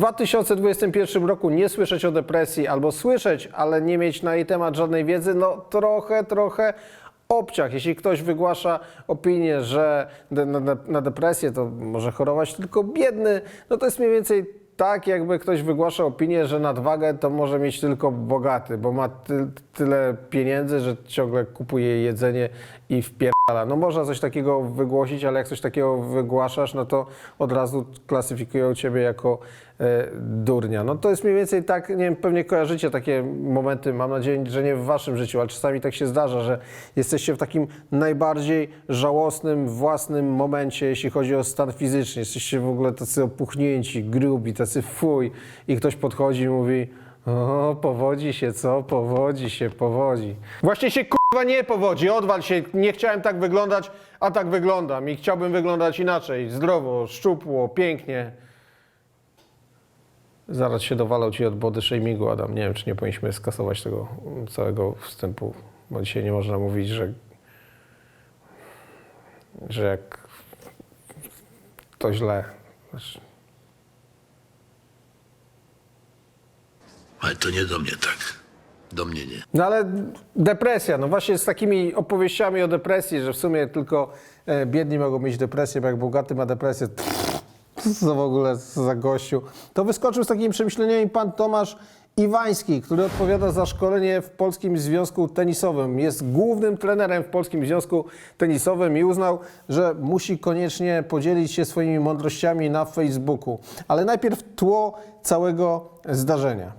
2021 roku nie słyszeć o depresji albo słyszeć, ale nie mieć na jej temat żadnej wiedzy, no trochę, trochę obciach. Jeśli ktoś wygłasza opinię, że na, depresję to może chorować tylko biedny, no to jest mniej więcej tak, jakby ktoś wygłasza opinię, że nadwagę to może mieć tylko bogaty, bo ma ty, tyle pieniędzy, że ciągle kupuje jedzenie i wpierdala. No można coś takiego wygłosić, ale jak coś takiego wygłaszasz, no to od razu klasyfikują ciebie jako durnia. No to jest mniej więcej tak, nie wiem, pewnie kojarzycie takie momenty, mam nadzieję, że nie w waszym życiu, ale czasami tak się zdarza, że jesteście w takim najbardziej żałosnym własnym momencie, jeśli chodzi o stan fizyczny. Jesteście w ogóle tacy opuchnięci, grubi, tacy fuj i ktoś podchodzi i mówi o, powodzi się, co? Powodzi się, powodzi. Właśnie się kurwa nie powodzi, odwal się, nie chciałem tak wyglądać, a tak wyglądam i chciałbym wyglądać inaczej, zdrowo, szczupło, pięknie. Zaraz się dowalał ci od body shamingu, Adam. Nie wiem, czy nie powinniśmy skasować tego całego wstępu, bo dzisiaj nie można mówić, że, że jak to źle. Ale to nie do mnie tak. Do mnie nie. No ale depresja, no właśnie z takimi opowieściami o depresji, że w sumie tylko e, biedni mogą mieć depresję, bo jak bogaty ma depresję, pff, co w ogóle za gościu. To wyskoczył z takimi przemyśleniami pan Tomasz Iwański, który odpowiada za szkolenie w Polskim Związku Tenisowym. Jest głównym trenerem w Polskim Związku Tenisowym i uznał, że musi koniecznie podzielić się swoimi mądrościami na Facebooku. Ale najpierw tło całego zdarzenia.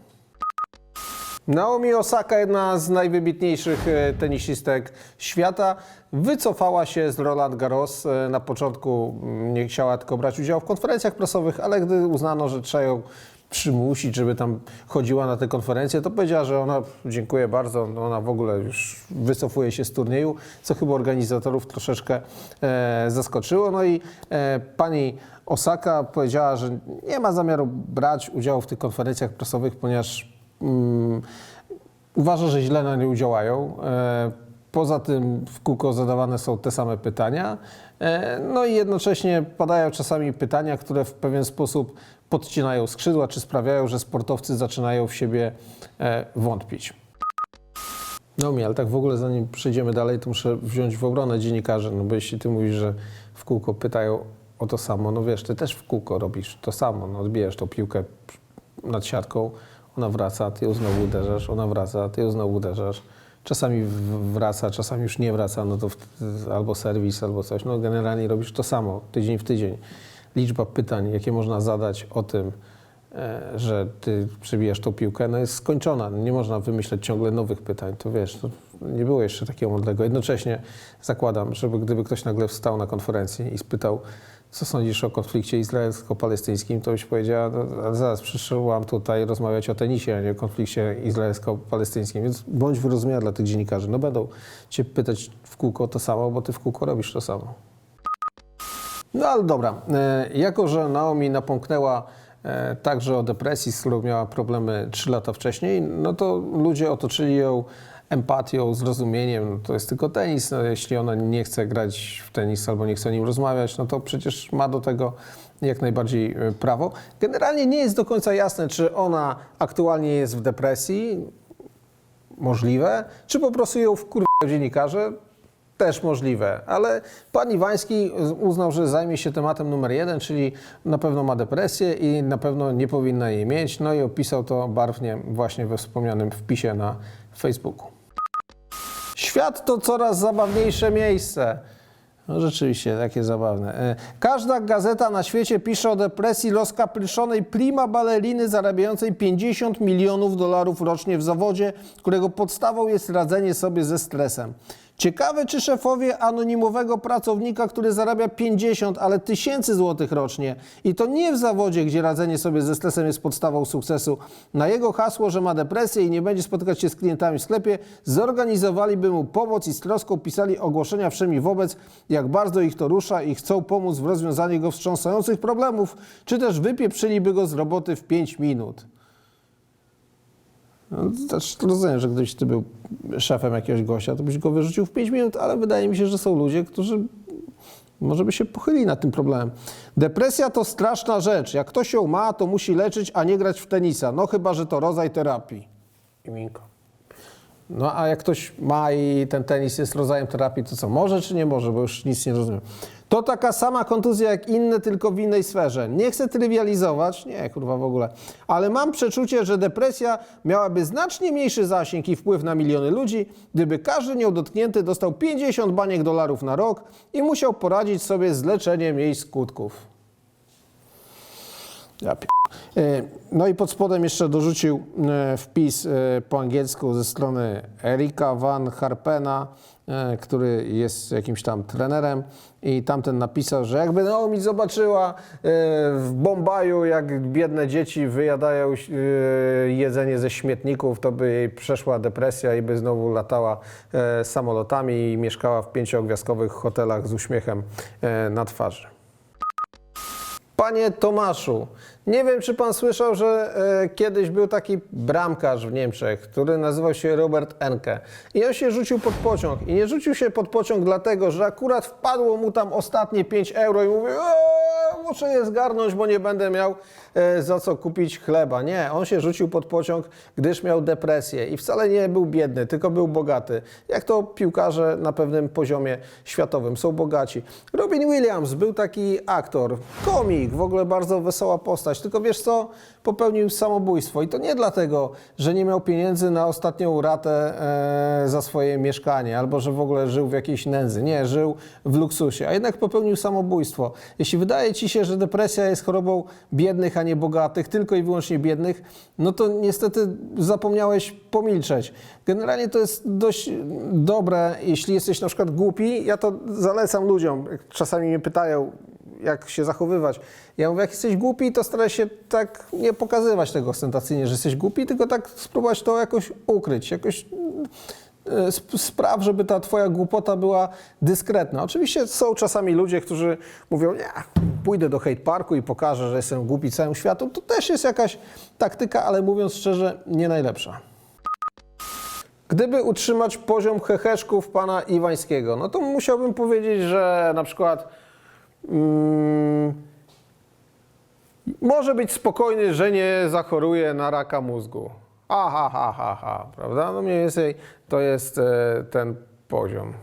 Naomi Osaka, jedna z najwybitniejszych e, tenisistek świata, wycofała się z Roland Garros. E, Na początku mm, nie chciała tylko brać udziału w konferencjach prasowych, ale gdy uznano, że trzeba ją przymusić, żeby tam chodziła na te konferencje, to powiedziała, że ona, dziękuję bardzo, ona w ogóle już wycofuje się z turnieju, co chyba organizatorów troszeczkę e, zaskoczyło. No i e, pani Osaka powiedziała, że nie ma zamiaru brać udziału w tych konferencjach prasowych, ponieważ mm, uważa, że źle na nią działają. E, Poza tym w kółko zadawane są te same pytania. E, No i jednocześnie padają czasami pytania, które w pewien sposób podcinają skrzydła, czy sprawiają, że sportowcy zaczynają w siebie e, wątpić. No mi, ale tak w ogóle zanim przejdziemy dalej, to muszę wziąć w obronę dziennikarzy, no bo jeśli ty mówisz, że w kółko pytają o to samo, no wiesz, ty też w kółko robisz to samo, no odbijesz tą piłkę nad siatką, ona wraca, ty ją znowu uderzasz, ona wraca, ty ją znowu uderzasz. Czasami wraca, czasami już nie wraca, no to albo serwis, albo coś. No generalnie robisz to samo, tydzień w tydzień. Liczba pytań, jakie można zadać o tym, e, że ty przebijasz tą piłkę, no jest skończona. Nie można wymyśleć ciągle nowych pytań. To wiesz, to nie było jeszcze takiego mądrego. Jednocześnie zakładam, żeby gdyby ktoś nagle wstał na konferencji i spytał, co sądzisz o konflikcie izraelsko-palestyńskim, to byś powiedziała, no, zaraz przyszłam tutaj rozmawiać o tenisie, a nie o konflikcie izraelsko-palestyńskim. Więc bądź wyrozumiała dla tych dziennikarzy. No będą cię pytać w kółko to samo, bo ty w kółko robisz to samo. No ale dobra, e, jako że Naomi napomknęła e, także o depresji, z którą miała problemy 3 lata wcześniej, no to ludzie otoczyli ją empatią, zrozumieniem. No to jest tylko tenis. No, jeśli ona nie chce grać w tenis albo nie chce o nim rozmawiać, no to przecież ma do tego jak najbardziej e, prawo. Generalnie nie jest do końca jasne, czy ona aktualnie jest w depresji, możliwe, czy po prostu ją wkurwają dziennikarze, też możliwe, ale pan Iwański uznał, że zajmie się tematem numer jeden, czyli na pewno ma depresję i na pewno nie powinna jej mieć, no i opisał to barwnie właśnie we wspomnianym wpisie na Facebooku. Świat to coraz zabawniejsze miejsce. No rzeczywiście, takie zabawne. E, Każda gazeta na świecie pisze o depresji rozkapryszonej prima baleriny zarabiającej 50 milionów dolarów rocznie w zawodzie, którego podstawą jest radzenie sobie ze stresem. Ciekawe, czy szefowie anonimowego pracownika, który zarabia 50, ale tysięcy złotych rocznie i to nie w zawodzie, gdzie radzenie sobie ze stresem jest podstawą sukcesu, na jego hasło, że ma depresję i nie będzie spotykać się z klientami w sklepie, zorganizowaliby mu pomoc i z troską pisali ogłoszenia wszemi wobec, jak bardzo ich to rusza i chcą pomóc w rozwiązaniu jego wstrząsających problemów, czy też wypieprzyliby go z roboty w 5 minut. No, też rozumiem, że gdybyś ty był szefem jakiegoś gościa, to byś go wyrzucił w 5 minut, ale wydaje mi się, że są ludzie, którzy Może by się pochyli nad tym problemem. Depresja to straszna rzecz. Jak ktoś ją ma, to musi leczyć, a nie grać w tenisa. No chyba, że to rodzaj terapii. Iminko. No a jak ktoś ma i ten tenis jest rodzajem terapii, to co, może czy nie może, bo już nic nie rozumiem. To taka sama kontuzja jak inne, tylko w innej sferze. Nie chcę trywializować, nie kurwa w ogóle, ale mam przeczucie, że depresja miałaby znacznie mniejszy zasięg i wpływ na miliony ludzi, gdyby każdy nią dotknięty dostał 50 baniek dolarów na rok i musiał poradzić sobie z leczeniem jej skutków. Ja pi- E, No i pod spodem jeszcze dorzucił e, wpis e, po angielsku ze strony Erika Van Harpena, który jest jakimś tam trenerem i tamten napisał, że jakby Naomi zobaczyła e, w Bombaju, jak biedne dzieci wyjadają jedzenie ze śmietników, to by jej przeszła depresja i by znowu latała samolotami i mieszkała w pięciogwiazdkowych hotelach z uśmiechem na twarzy. Panie Tomaszu, nie wiem, czy pan słyszał, że e, kiedyś był taki bramkarz w Niemczech, który nazywał się Robert Enke. I on się rzucił pod pociąg. I nie rzucił się pod pociąg dlatego, że akurat wpadło mu tam ostatnie 5 euro i mówi, "O, muszę je zgarnąć, bo nie będę miał e, za co kupić chleba. Nie, on się rzucił pod pociąg, gdyż miał depresję i wcale nie był biedny, tylko był bogaty. Jak to piłkarze na pewnym poziomie światowym są bogaci. Robin Williams był taki aktor, komik, w ogóle bardzo wesoła postać, tylko wiesz co, popełnił samobójstwo i to nie dlatego, że nie miał pieniędzy na ostatnią ratę e, za swoje mieszkanie albo że w ogóle żył w jakiejś nędzy. Nie, żył w luksusie, a jednak popełnił samobójstwo. Jeśli wydaje ci się, że depresja jest chorobą biednych, a nie bogatych, tylko i wyłącznie biednych, no to niestety zapomniałeś pomilczeć. Generalnie to jest dość dobre, jeśli jesteś na przykład głupi, ja to zalecam ludziom, czasami mnie pytają, jak się zachowywać. Ja mówię, jak jesteś głupi, to staraj się tak nie pokazywać tego ostentacyjnie, że jesteś głupi, tylko tak spróbować to jakoś ukryć, jakoś e, sp- spraw, żeby ta twoja głupota była dyskretna. Oczywiście są czasami ludzie, którzy mówią, nie, pójdę do hate parku i pokażę, że jestem głupi całemu światu. To też jest jakaś taktyka, ale mówiąc szczerze, nie najlepsza. Gdyby utrzymać poziom heheszków pana Iwańskiego, no to musiałbym powiedzieć, że na przykład mm, może być spokojny, że nie zachoruje na raka mózgu. Ha, ha, ha, ha, ha, prawda? No mniej więcej to jest e, ten poziom.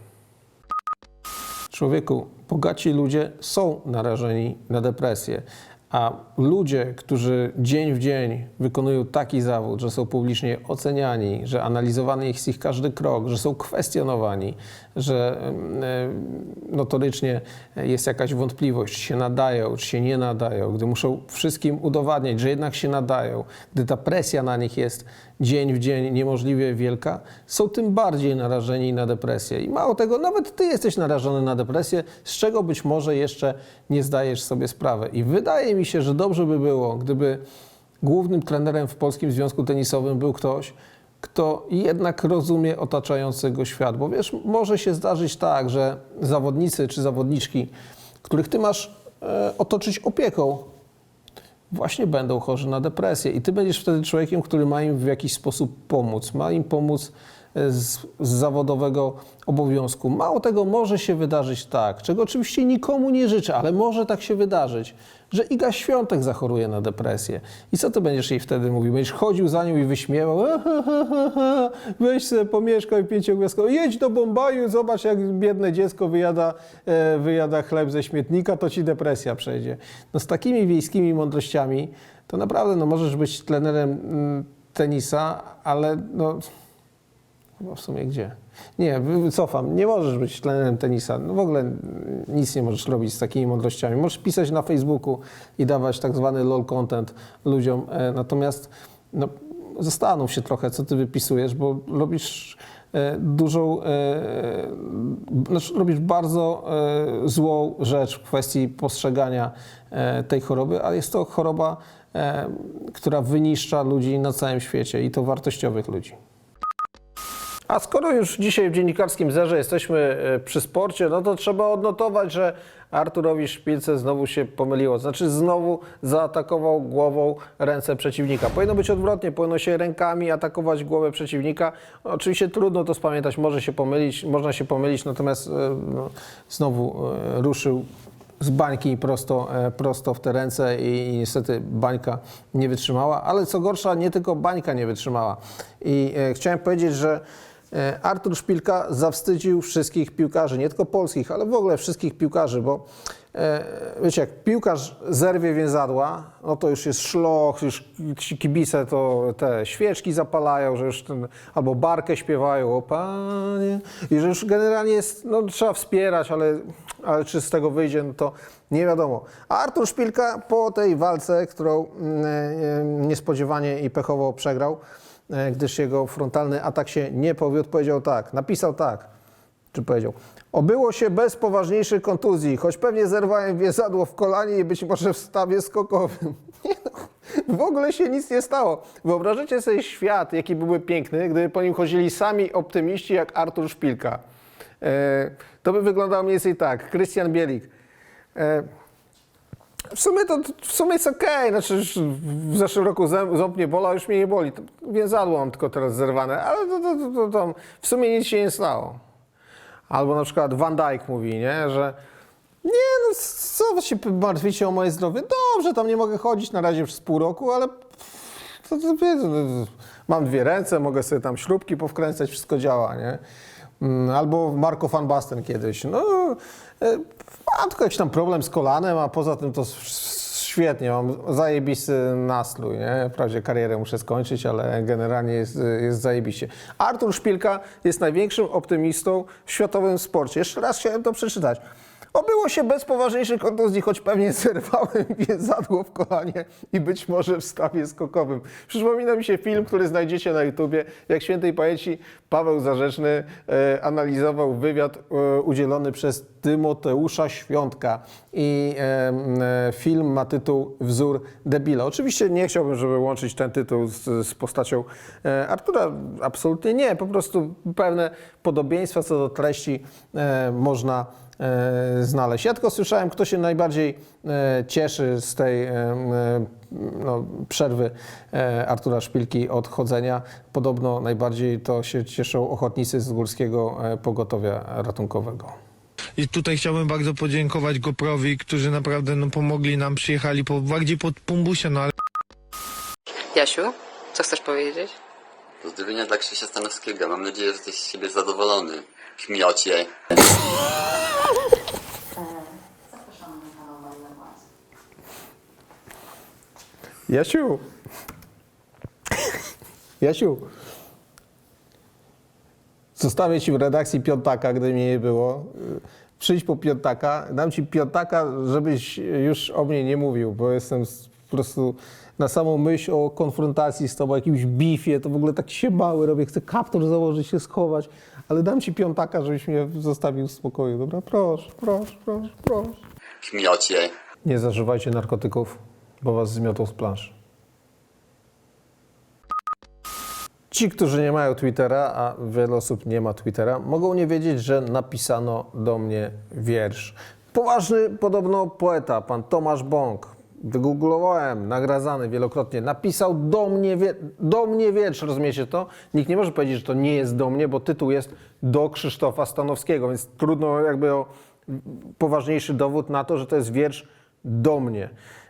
Człowieku, bogaci ludzie są narażeni na depresję, a ludzie, którzy dzień w dzień wykonują taki zawód, że są publicznie oceniani, że analizowany jest ich każdy krok, że są kwestionowani, że mm, e, notorycznie jest jakaś wątpliwość, czy się nadają, czy się nie nadają, gdy muszą wszystkim udowadniać, że jednak się nadają, gdy ta presja na nich jest dzień w dzień niemożliwie wielka, są tym bardziej narażeni na depresję. I mało tego, nawet ty jesteś narażony na depresję, z czego być może jeszcze nie zdajesz sobie sprawy. I wydaje mi się, że dobrze by było, gdyby głównym trenerem w Polskim Związku Tenisowym był ktoś, kto jednak rozumie otaczający go świat. Bo wiesz, może się zdarzyć tak, że zawodnicy czy zawodniczki, których ty masz e, otoczyć opieką, właśnie będą chorzy na depresję. I ty będziesz wtedy człowiekiem, który ma im w jakiś sposób pomóc. Ma im pomóc z, z zawodowego obowiązku. Mało tego, może się wydarzyć tak, czego oczywiście nikomu nie życzę, ale może tak się wydarzyć, że Iga Świątek zachoruje na depresję. I co ty będziesz jej wtedy mówił? Będziesz chodził za nią i wyśmiewał, "E, he, he, he, he, weź sobie pomieszkaj pięciogwiazdkowo, jedź do Bombaju, zobacz jak biedne dziecko wyjada, e, wyjada chleb ze śmietnika, to ci depresja przejdzie. No z takimi wiejskimi mądrościami to naprawdę no, możesz być trenerem mm, tenisa, ale no, Chyba w sumie gdzie? Nie, wycofam. Nie możesz być trenerem tenisa. No w ogóle nic nie możesz robić z takimi mądrościami. Możesz pisać na Facebooku i dawać tak zwany lol content ludziom. E, Natomiast no, zastanów się trochę, co ty wypisujesz, bo robisz e, dużą, e, znaczy robisz bardzo złą rzecz w kwestii postrzegania tej choroby, a jest to choroba, która wyniszcza ludzi na całym świecie i to wartościowych ludzi. A skoro już dzisiaj w dziennikarskim zerze jesteśmy e, przy sporcie, no to trzeba odnotować, że Arturowi Szpilce znowu się pomyliło. Znaczy znowu zaatakował głową ręce przeciwnika. Powinno być odwrotnie, powinno się rękami atakować głowę przeciwnika. Oczywiście trudno to spamiętać, może się pomylić, można się pomylić, natomiast e, no, znowu e, ruszył z bańki prosto, prosto w te ręce i, i niestety bańka nie wytrzymała, ale co gorsza, nie tylko bańka nie wytrzymała. I e, chciałem powiedzieć, że Artur Szpilka zawstydził wszystkich piłkarzy, nie tylko polskich, ale w ogóle wszystkich piłkarzy, bo e, wiecie, jak piłkarz zerwie więzadła, no to już jest szloch, już ci kibice to te świeczki zapalają, że już ten, albo barkę śpiewają, o panie, i że już generalnie jest, no trzeba wspierać, ale, ale czy z tego wyjdzie, no to nie wiadomo. A Artur Szpilka po tej walce, którą mm, e, niespodziewanie i pechowo przegrał, e, gdyż jego frontalny atak się nie powiódł, powiedział tak, napisał tak, czy powiedział, obyło się bez poważniejszych kontuzji, choć pewnie zerwałem więzadło w kolanie i być może w stawie skokowym. Nie no, w ogóle się nic nie stało. Wyobrażacie sobie świat, jaki byłby piękny, gdyby po nim chodzili sami optymiści jak Artur Szpilka. E, to by wyglądało mniej więcej tak. Krystian Bielik. E, w sumie to w sumie jest okej. Znaczy, już w zeszłym roku ząb, nie bolał, już mnie nie boli. To Więzadło mam tylko teraz zerwane, ale to, to, to, to, to w sumie nic się nie stało. Albo na przykład Van Dijk mówi, nie, że nie no, co się martwicie o moje zdrowie? Dobrze, tam nie mogę chodzić na razie przez pół roku, ale to, to, wiecie, no, mam dwie ręce, mogę sobie tam śrubki powkręcać, wszystko działa, nie? Mm, Albo Marco van Basten kiedyś. No, e, mam tylko jakiś tam problem z kolanem, a poza tym to świetnie, mam zajebisty nastrój, nie? Wprawdzie karierę muszę skończyć, ale generalnie jest, jest zajebiście. Artur Szpilka jest największym optymistą w światowym sporcie. Jeszcze raz chciałem to przeczytać. Obyło się bez poważniejszych kontuzji, choć pewnie zerwałem więzadło w kolanie i być może w stawie skokowym. Przypomina mi się film, który znajdziecie na YouTubie, jak świętej pamięci Paweł Zarzeczny e, analizował wywiad e, udzielony przez Tymoteusza Świątka i e, e, film ma tytuł Wzór debila. Oczywiście nie chciałbym, żeby łączyć ten tytuł z, z postacią e, Artura, absolutnie nie, po prostu pewne podobieństwa co do treści e, można znaleźć. Ja tylko słyszałem, kto się najbardziej e, cieszy z tej e, e, no, przerwy e, Artura Szpilki od chodzenia. Podobno najbardziej to się cieszą ochotnicy z Górskiego e, Pogotowia Ratunkowego. I tutaj chciałbym bardzo podziękować GoProwi, którzy naprawdę no, pomogli nam, przyjechali po, bardziej pod Pumbusie, no ale Jasiu, co chcesz powiedzieć? Pozdrowienia dla Krzysia Stanowskiego. Mam nadzieję, że jesteś z siebie zadowolony. Kmiocie. Jasiu! Jasiu! Zostawię ci w redakcji piątaka, gdy mnie nie było. Przyjdź po piątaka, dam ci piątaka, żebyś już o mnie nie mówił, bo jestem po prostu na samą myśl o konfrontacji z tobą, jakimś bifie, to w ogóle tak się mały robię, chcę kaptur założyć, się schować, ale dam ci piątaka, żebyś mnie zostawił w spokoju, dobra? Proszę, proszę, proszę, proszę. Kmiocie. Nie zażywajcie narkotyków, bo was zmiotą z planszy. Ci, którzy nie mają Twittera, a wiele osób nie ma Twittera, mogą nie wiedzieć, że napisano do mnie wiersz. Poważny podobno poeta, pan Tomasz Bąk, wygooglowałem, nagradzany wielokrotnie, napisał do mnie, wie- do mnie wiersz, rozumiecie to? Nikt nie może powiedzieć, że to nie jest do mnie, bo tytuł jest do Krzysztofa Stanowskiego, więc trudno jakby o poważniejszy dowód na to, że to jest wiersz do mnie.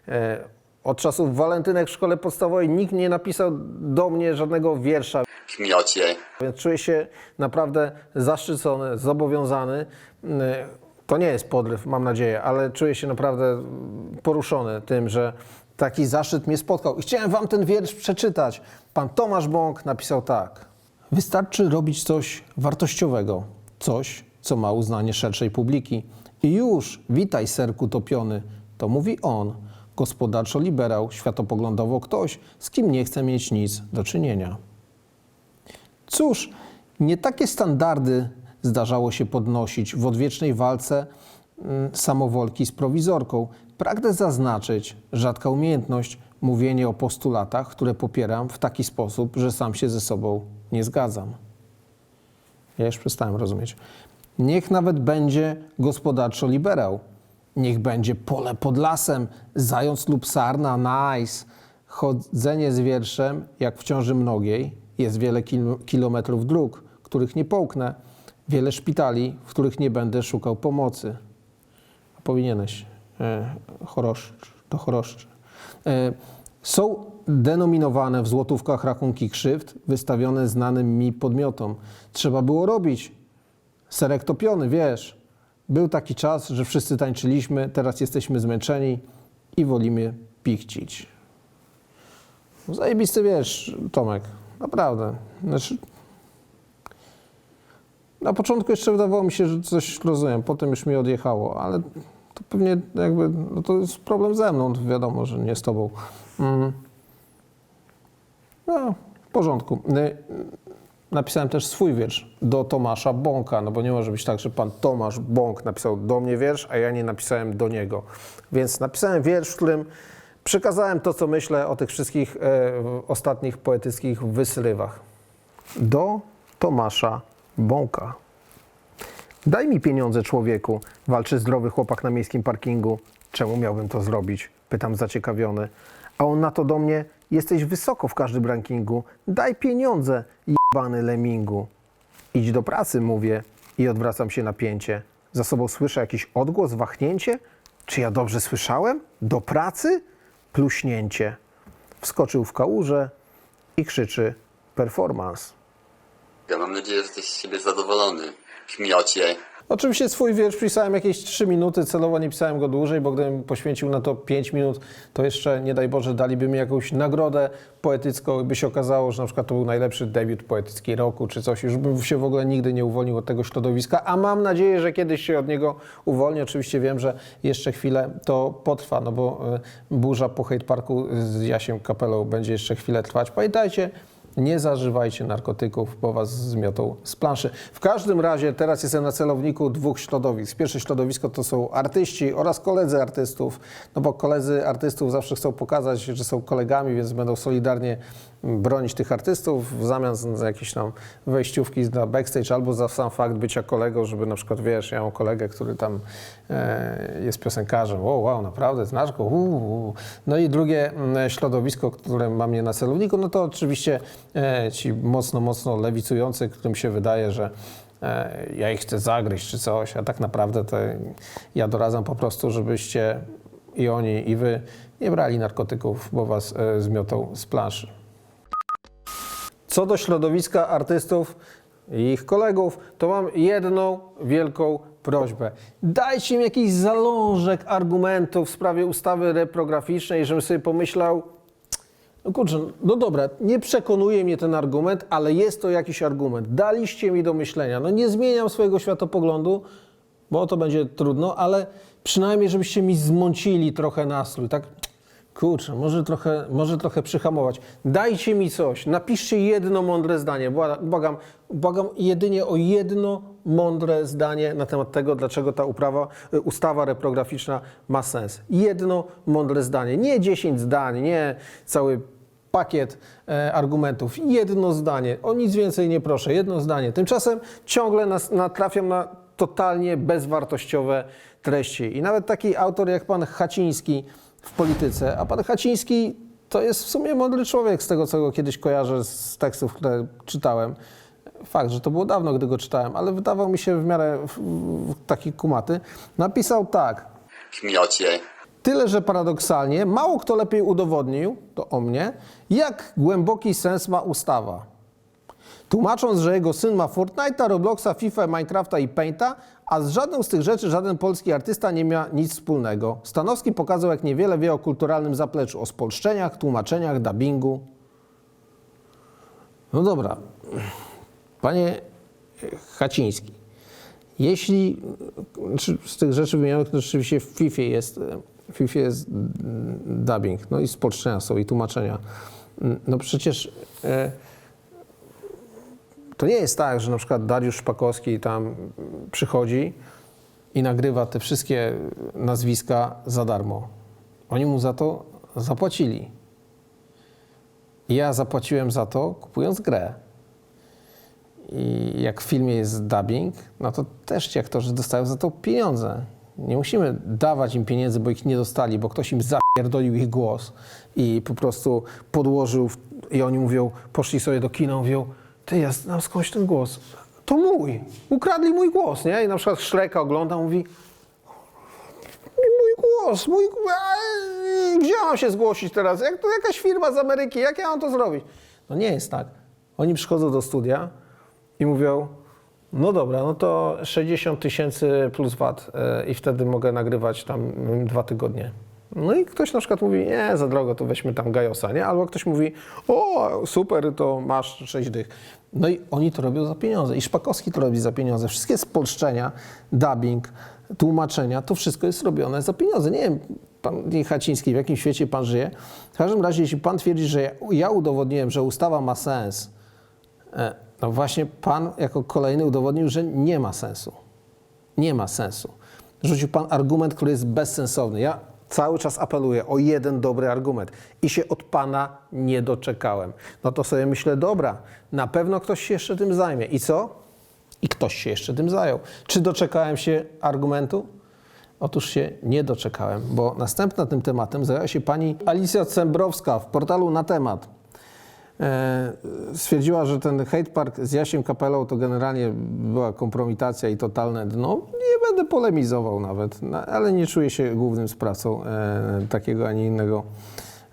E, Od czasów walentynek w szkole podstawowej nikt nie napisał do mnie żadnego wiersza, Kmiocie. więc czuję się naprawdę zaszczycony, zobowiązany. To nie jest podryw, mam nadzieję, ale czuję się naprawdę poruszony tym, że taki zaszczyt mnie spotkał. I chciałem wam ten wiersz przeczytać. Pan Tomasz Bąk napisał tak. Wystarczy robić coś wartościowego, coś, co ma uznanie szerszej publiki. I już, witaj serku topiony, to mówi on, gospodarczo-liberał, światopoglądowo ktoś, z kim nie chce mieć nic do czynienia. Cóż, nie takie standardy zdarzało się podnosić w odwiecznej walce mm, samowolki z prowizorką. Pragnę zaznaczyć, rzadka umiejętność, mówienie o postulatach, które popieram w taki sposób, że sam się ze sobą nie zgadzam. Ja już przestałem rozumieć. Niech nawet będzie gospodarczo liberał. Niech będzie pole pod lasem, zając lub sarna, nice. Chodzenie z wierszem, jak w ciąży mnogiej, jest wiele kil- kilometrów dróg, których nie połknę, wiele szpitali, w których nie będę szukał pomocy. Powinieneś. E, choroszcz, to choroszczy. E, są denominowane w złotówkach rachunki krzywd wystawione znanym mi podmiotom. Trzeba było robić. Serek topiony, wiesz. Był taki czas, że wszyscy tańczyliśmy, teraz jesteśmy zmęczeni i wolimy pichcić. Zajebisty wiesz, Tomek. Naprawdę. Znaczy, na początku jeszcze wydawało mi się, że coś rozumiem, potem już mi odjechało, ale to pewnie jakby, no to jest problem ze mną, wiadomo, że nie z tobą. Mm. No, w porządku. Y, Napisałem też swój wiersz do Tomasza Bąka, no bo nie może być tak, że pan Tomasz Bąk napisał do mnie wiersz, a ja nie napisałem do niego. Więc napisałem wiersz, w którym przekazałem to, co myślę o tych wszystkich e, ostatnich poetyckich wysrywach. Do Tomasza Bąka. Daj mi pieniądze, człowieku, walczy zdrowy chłopak na miejskim parkingu. Czemu miałbym to zrobić? Pytam zaciekawiony. A on na to do mnie, jesteś wysoko w każdym rankingu. Daj pieniądze, jebany lemingu. Idź do pracy, mówię i odwracam się napięcie. Za sobą słyszę jakiś odgłos, wahnięcie? Czy ja dobrze słyszałem? Do pracy? Pluśnięcie. Wskoczył w kałużę i krzyczy performance. Ja mam nadzieję, że jesteś z siebie zadowolony. Kmiocie. Oczywiście swój wiersz pisałem jakieś 3 minuty, celowo nie pisałem go dłużej, bo gdybym poświęcił na to 5 minut, to jeszcze, nie daj Boże, daliby mi jakąś nagrodę poetycką by się okazało, że na przykład to był najlepszy debiut poetycki roku czy coś. Już bym się w ogóle nigdy nie uwolnił od tego środowiska, a mam nadzieję, że kiedyś się od niego uwolnię. Oczywiście wiem, że jeszcze chwilę to potrwa, no bo e, burza po hate parku z Jasiem Kapelą będzie jeszcze chwilę trwać. Pamiętajcie, nie zażywajcie narkotyków, bo was zmiotą z planszy. W każdym razie teraz jestem na celowniku dwóch środowisk. Pierwsze środowisko to są artyści oraz koledzy artystów, no bo koledzy artystów zawsze chcą pokazać, że są kolegami, więc będą solidarnie bronić tych artystów w zamian za jakieś tam wejściówki na backstage albo za sam fakt bycia kolegą, żeby na przykład, wiesz, ja mam kolegę, który tam e, jest piosenkarzem, o wow, naprawdę, znasz go, Uuu. No i drugie mm, środowisko, które ma mnie na celowniku, no to oczywiście e, ci mocno, mocno lewicujący, którym się wydaje, że e, ja ich chcę zagryźć czy coś, a tak naprawdę to ja doradzam po prostu, żebyście i oni, i wy nie brali narkotyków, bo was e, zmiotą z planszy. Co do środowiska artystów i ich kolegów, to mam jedną wielką prośbę. Dajcie mi jakiś zalążek argumentów w sprawie ustawy reprograficznej, żebym sobie pomyślał, no kurczę, no dobra, nie przekonuje mnie ten argument, ale jest to jakiś argument. Daliście mi do myślenia. No nie zmieniam swojego światopoglądu, bo to będzie trudno, ale przynajmniej żebyście mi zmącili trochę nastrój, tak? Kurczę, może trochę, może trochę przyhamować. Dajcie mi coś, napiszcie jedno mądre zdanie. Bła- Błagam, błagam jedynie o jedno mądre zdanie na temat tego, dlaczego ta uprawa, y, ustawa reprograficzna ma sens. Jedno mądre zdanie, nie 10 zdań, nie cały pakiet e, argumentów. Jedno zdanie, o nic więcej nie proszę, jedno zdanie. Tymczasem ciągle nas, natrafiam na totalnie bezwartościowe treści. I nawet taki autor jak pan Haciński w polityce, a pan Haciński to jest w sumie mądry człowiek z tego, co go kiedyś kojarzę z tekstów, które czytałem. Fakt, że to było dawno, gdy go czytałem, ale wydawał mi się w miarę w, w, taki kumaty. Napisał tak. Kmiocie. Tyle, że paradoksalnie mało kto lepiej udowodnił, to o mnie, jak głęboki sens ma ustawa. Tłumacząc, że jego syn ma Fortnite'a, Robloxa, FIFA, Minecrafta i Painta, a z żadną z tych rzeczy żaden polski artysta nie miał nic wspólnego. Stanowski pokazał, jak niewiele wie o kulturalnym zapleczu, o spolszczeniach, tłumaczeniach, dubbingu. No dobra, panie Haciński, jeśli z tych rzeczy wymienionych, to rzeczywiście w FIFA jest, w FIFA jest dubbing, no i spolszczenia są i tłumaczenia. No przecież e, to nie jest tak, że na przykład Dariusz Szpakowski tam przychodzi i nagrywa te wszystkie nazwiska za darmo. Oni mu za to zapłacili. Ja zapłaciłem za to, kupując grę. I jak w filmie jest dubbing, no to też ci aktorzy dostają za to pieniądze. Nie musimy dawać im pieniędzy, bo ich nie dostali, bo ktoś im zapierdolił ich głos i po prostu podłożył i oni mówią, poszli sobie do kina, mówią, ty, ja znam skądś ten głos. To mój. Ukradli mój głos, nie? I na przykład Szreka ogląda, mówi, mój głos, mój. Gdzie mam się zgłosić teraz? Jak to jakaś firma z Ameryki, jak ja mam to zrobić? No nie jest tak. Oni przychodzą do studia i mówią, no dobra, no to 60 tysięcy plus VAT e, i wtedy mogę nagrywać tam mm, dwa tygodnie. No i ktoś na przykład mówi, nie, za drogo, to weźmy tam Gajosa, nie? Albo ktoś mówi, o, super, to masz 6 dych. No i oni to robią za pieniądze. I Szpakowski to robi za pieniądze. Wszystkie spolszczenia, dubbing, tłumaczenia, to wszystko jest robione za pieniądze. Nie wiem, pan Haciński, w jakim świecie pan żyje. W każdym razie, jeśli pan twierdzi, że ja- ja udowodniłem, że ustawa ma sens, e, no właśnie pan jako kolejny udowodnił, że nie ma sensu. Nie ma sensu. Rzucił pan argument, który jest bezsensowny. Ja cały czas apeluję o jeden dobry argument i się od pana nie doczekałem. No to sobie myślę, dobra, na pewno ktoś się jeszcze tym zajmie. I co? I ktoś się jeszcze tym zajął. Czy doczekałem się argumentu? Otóż się nie doczekałem, bo następna tym tematem zajęła się pani Alicja Cembrowska w portalu Na Temat. E, stwierdziła, że ten hate park z Jasiem Kapelą to generalnie była kompromitacja i totalne dno. Nie będę polemizował nawet, no, ale nie czuję się głównym sprawcą e, takiego, a nie innego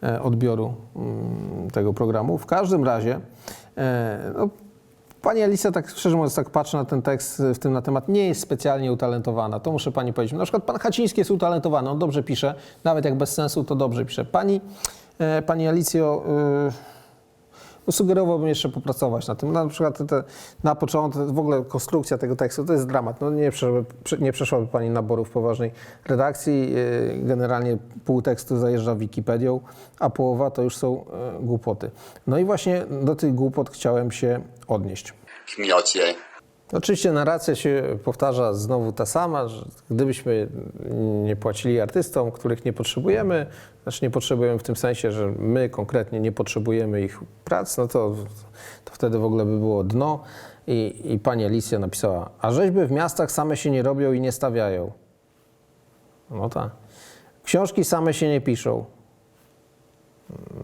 e, odbioru mm, tego programu. W każdym razie, e, no, Pani Alicja, tak szczerze mówiąc, tak patrzę na ten tekst w tym na temat, nie jest specjalnie utalentowana. To muszę pani powiedzieć. Na przykład pan Haciński jest utalentowany, on dobrze pisze, nawet jak bez sensu, to dobrze pisze. Pani, e, pani Alicjo, y, no sugerowałbym jeszcze popracować na tym. Na przykład te, na początek, w ogóle konstrukcja tego tekstu to jest dramat. No nie, przeszłaby, prze- nie przeszłaby pani naboru w poważnej redakcji. Yy, Generalnie pół tekstu zajeżdża Wikipedią, a połowa to już są e, głupoty. No i właśnie do tych głupot chciałem się odnieść. Kmiocie. Oczywiście narracja się powtarza znowu ta sama, że gdybyśmy nie płacili artystom, których nie potrzebujemy, znaczy nie potrzebujemy w tym sensie, że my konkretnie nie potrzebujemy ich prac, no to, to wtedy w ogóle by było dno. I, I pani Alicja napisała, a rzeźby w miastach same się nie robią i nie stawiają. No tak. Książki same się nie piszą.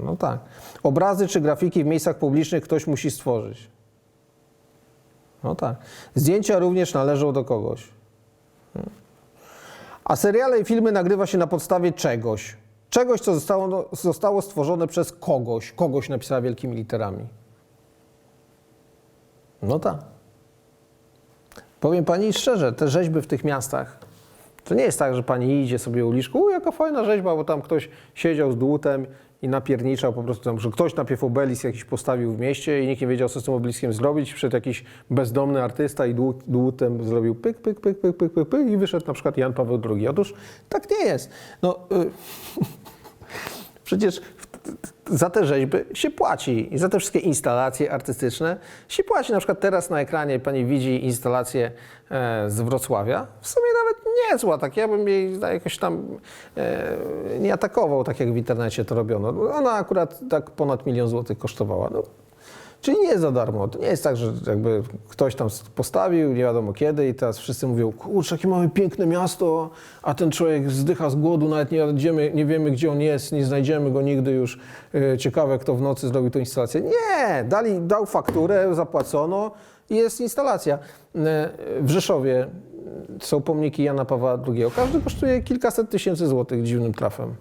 No tak. Obrazy czy grafiki w miejscach publicznych ktoś musi stworzyć. No tak. Zdjęcia również należą do kogoś. A seriale i filmy nagrywa się na podstawie czegoś. Czegoś, co zostało, no, zostało stworzone przez kogoś. Kogoś napisała wielkimi literami. No tak. Powiem pani szczerze, te rzeźby w tych miastach, to nie jest tak, że pani idzie sobie uliczką, u jaka fajna rzeźba, bo tam ktoś siedział z dłutem i napierniczał po prostu tam, że ktoś najpierw obelisk jakiś postawił w mieście i nikt nie wiedział, co z tym obeliskiem zrobić. Przyszedł jakiś bezdomny artysta i dłu- dłutem zrobił pyk, pyk, pyk, pyk, pyk, pyk, pyk i wyszedł na przykład Jan Paweł II. Otóż tak nie jest. No, y, Przecież za te rzeźby się płaci i za te wszystkie instalacje artystyczne się płaci. Na przykład teraz na ekranie pani widzi instalację e, z Wrocławia. W sumie nawet niezła, tak ja bym jej jakoś tam e, nie atakował, tak jak w internecie to robiono. Ona akurat tak ponad milion złotych kosztowała. No, Czyli nie jest za darmo. To nie jest tak, że jakby ktoś tam postawił, nie wiadomo kiedy i teraz wszyscy mówią, kurczę, jakie mamy piękne miasto, a ten człowiek zdycha z głodu, nawet nie, wiemy, nie wiemy, gdzie on jest, nie znajdziemy go nigdy już. Yy, Ciekawe, kto w nocy zrobił tę instalację. Nie! Dali, dał fakturę, zapłacono i jest instalacja. Yy, W Rzeszowie są pomniki Jana Pawła II. Każdy kosztuje kilkaset tysięcy złotych dziwnym trafem.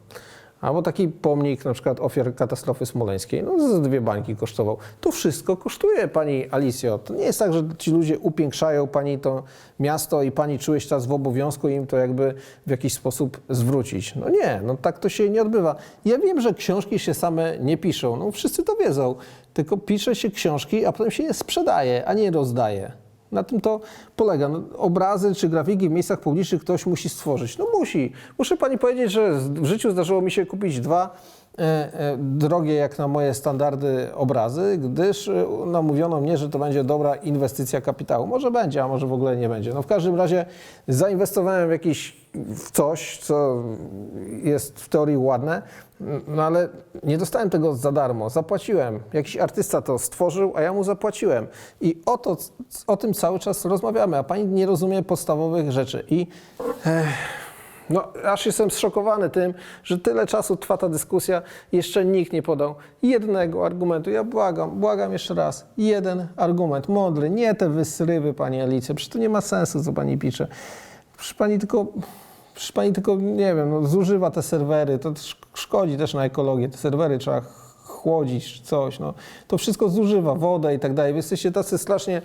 Albo taki pomnik na przykład ofiar katastrofy smoleńskiej, no z dwie bańki kosztował. To wszystko kosztuje, pani Alicjo. To nie jest tak, że ci ludzie upiększają pani to miasto i pani czuje się teraz w obowiązku im to jakby w jakiś sposób zwrócić. No nie, no tak to się nie odbywa. Ja wiem, że książki się same nie piszą, no wszyscy to wiedzą, tylko pisze się książki, a potem się je sprzedaje, a nie rozdaje. Na tym to polega. No, obrazy czy grafiki w miejscach publicznych ktoś musi stworzyć. No musi. Muszę pani powiedzieć, że w życiu zdarzyło mi się kupić dwa e, e, drogie jak na moje standardy obrazy, gdyż e, namówiono mnie, że to będzie dobra inwestycja kapitału. Może będzie, a może w ogóle nie będzie. No w każdym razie zainwestowałem w jakiś w coś, co jest w teorii ładne, No ale nie dostałem tego za darmo, zapłaciłem. Jakiś artysta to stworzył, a ja mu zapłaciłem. I o, to, o tym cały czas rozmawiamy, a pani nie rozumie podstawowych rzeczy. I eh, no, aż jestem zszokowany tym, że tyle czasu trwa ta dyskusja, jeszcze nikt nie podał jednego argumentu. Ja błagam, błagam jeszcze raz, jeden argument, mądry, nie te wysrywy, pani Alicjo, przecież to nie ma sensu, co pani pisze. Przecież pani tylko, przecież pani tylko, nie wiem, no, zużywa te serwery, to sz- szkodzi też na ekologię, te serwery trzeba chłodzić coś, no. To wszystko zużywa wodę i tak dalej. Wy jesteście tacy strasznie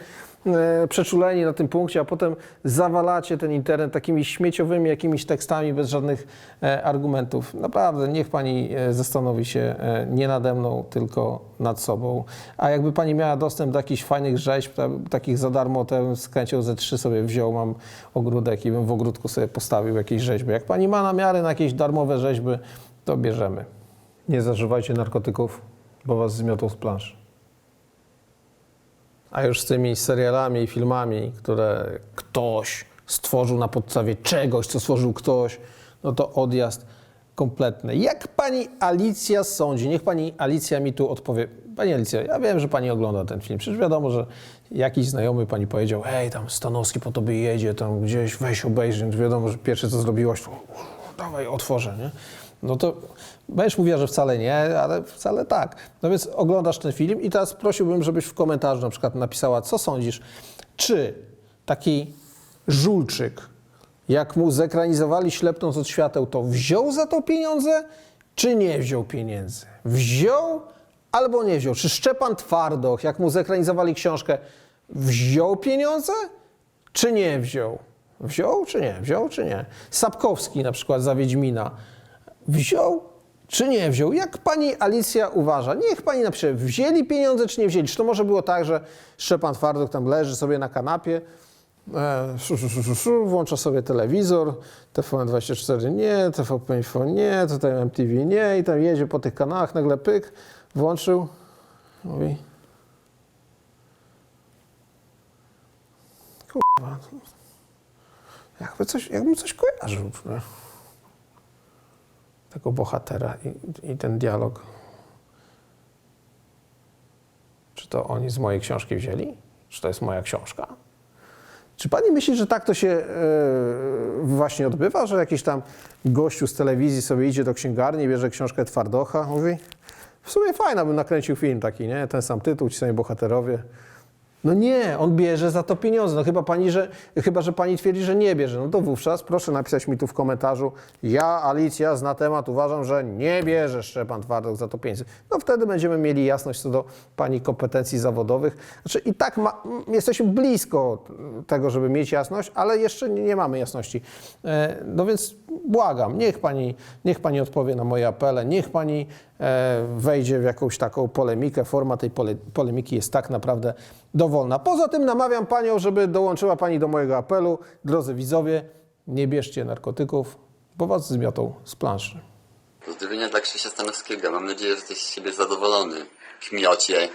przeczuleni na tym punkcie, a potem zawalacie ten internet takimi śmieciowymi jakimiś tekstami bez żadnych e, argumentów. Naprawdę, niech pani e, zastanowi się e, nie nade mną, tylko nad sobą. A jakby pani miała dostęp do jakichś fajnych rzeźb, ta, takich za darmo, to bym chęcią ze trzy sobie wziął, mam ogródek i bym w ogródku sobie postawił jakieś rzeźby. Jak pani ma namiary na jakieś darmowe rzeźby, to bierzemy. Nie zażywajcie narkotyków, bo was zmiotą z planszy. A już z tymi serialami i filmami, które ktoś stworzył na podstawie czegoś, co stworzył ktoś, no to odjazd kompletny. Jak pani Alicja sądzi? Niech pani Alicja mi tu odpowie. Pani Alicja, ja wiem, że pani ogląda ten film. Przecież wiadomo, że jakiś znajomy pani powiedział, hej, tam Stanowski po tobie jedzie, tam gdzieś weź obejrzyj. Wiadomo, że pierwsze co zrobiłaś, to dawaj, otworzę, nie? No to będziesz mówiła, że wcale nie, ale wcale tak. No więc oglądasz ten film i teraz prosiłbym, żebyś w komentarzu na przykład napisała, co sądzisz, czy taki żulczyk, jak mu zekranizowali ślepnąc od świateł, to wziął za to pieniądze, czy nie wziął pieniędzy? Wziął albo nie wziął? Czy Szczepan Twardoch, jak mu zekranizowali książkę, wziął pieniądze, czy nie wziął? Wziął czy nie? Wziął czy nie? Sapkowski na przykład za Wiedźmina. Wziął czy nie wziął? Jak pani Alicja uważa? Niech pani napisze, wzięli pieniądze czy nie wzięli? Czy to może było tak, że Szczepan Twardok tam leży sobie na kanapie, e, szu, szu, szu, włącza sobie telewizor, TVN24 nie, TVP Info nie, tutaj MTV nie i tam jedzie po tych kanałach, nagle pyk, włączył, mówi kurwa, jakby coś, jakbym coś kojarzył. Nie? Tego bohatera i, i ten dialog. Czy to oni z mojej książki wzięli? Czy to jest moja książka? Czy pani myśli, że tak to się e, właśnie odbywa, że jakiś tam gościu z telewizji sobie idzie do księgarni, bierze książkę Twardocha, mówi, w sumie fajna bym nakręcił film taki, nie? Ten sam tytuł, ci sami bohaterowie. No nie, on bierze za to pieniądze. No chyba, pani, że, chyba, że pani twierdzi, że nie bierze. No to wówczas proszę napisać mi tu w komentarzu. Ja, Alicja, zna temat, uważam, że nie bierze Szczepan Twardok za to pieniędzy. No wtedy będziemy mieli jasność co do pani kompetencji zawodowych. Znaczy i tak ma, jesteśmy blisko tego, żeby mieć jasność, ale jeszcze nie, nie mamy jasności. E, no więc błagam, niech pani, niech pani odpowie na moje apele, niech pani wejdzie w jakąś taką polemikę. Forma tej pole, polemiki jest tak naprawdę dowolna. Poza tym namawiam panią, żeby dołączyła pani do mojego apelu. Drodzy widzowie, nie bierzcie narkotyków, bo was zmiotą z planszy. Pozdrowienia dla Krzysia Stanowskiego. Mam nadzieję, że jesteś z siebie zadowolony. Kmiocie.